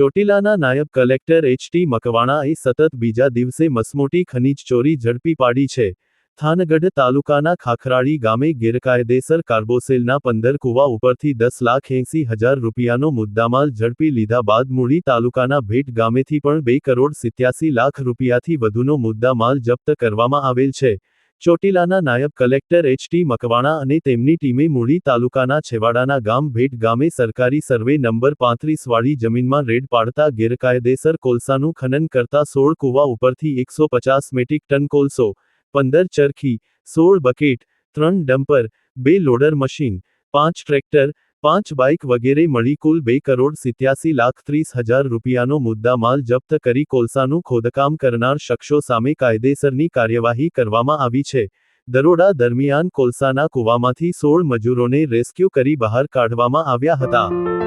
ચોટીલાના નાયબ collector H T મકવાણાએ સતત બીજા દિવસે મસમોટી ખનીજ ચોરી ઝડપી પાડી છે. થાનગઢ તાલુકાના ખાખરાળી ગામે ગેરકાયદેસર કાર્બોસેલના પંદર કુવા ઉપરથી દસ લાખ એંસી હજાર રૂપિયાનો મુદ્દામાલ ઝડપી લીધા બાદ મૂળી તાલુકાના ભેટ ગામેથી પણ બે કરોડ સિત્યાસી લાખ રૂપિયાથી વધુનો મુદ્દામાલ જપ્ત કરવામાં આવેલ છે. ચોટીલાના નાયબ કલેક્ટર એચ ટી મકવાણા અને તેમની ટીમે મૂળી તાલુકાના છેવાડાના ગામ ભેટ ગામે સરકારી સર્વે નંબર પાંત્રીસ વાળી જમીનમાં રેડ પાડતા ગેરકાયદેસર કોલસાનું ખનન કરતા સોળ કુવા ઉપરથી એકસો પચાસ મેટ્રિક ટન કોલસો, પંદર ચરખી, સોળ બકેટ, ત્રણ ડમ્પર, બે લોડર મશીન, પાંચ ટ્રેક્ટર પાંચ બાઇક વગેરે મળી કુલ બે કરોડ સિત્યાસી લાખ ત્રીસ હજાર રૂપિયાનો મુદ્દામાલ જપ્ત કરી કોલસાનું ખોદકામ કરનાર શખ્સો સામે કાયદેસરની કાર્યવાહી કરવામાં આવી છે. દરોડા દરમિયાન કોલસાના કૂવામાંથી સોળ મજૂરોને રેસ્ક્યુ કરી બહાર કાઢવામાં આવ્યા હતા.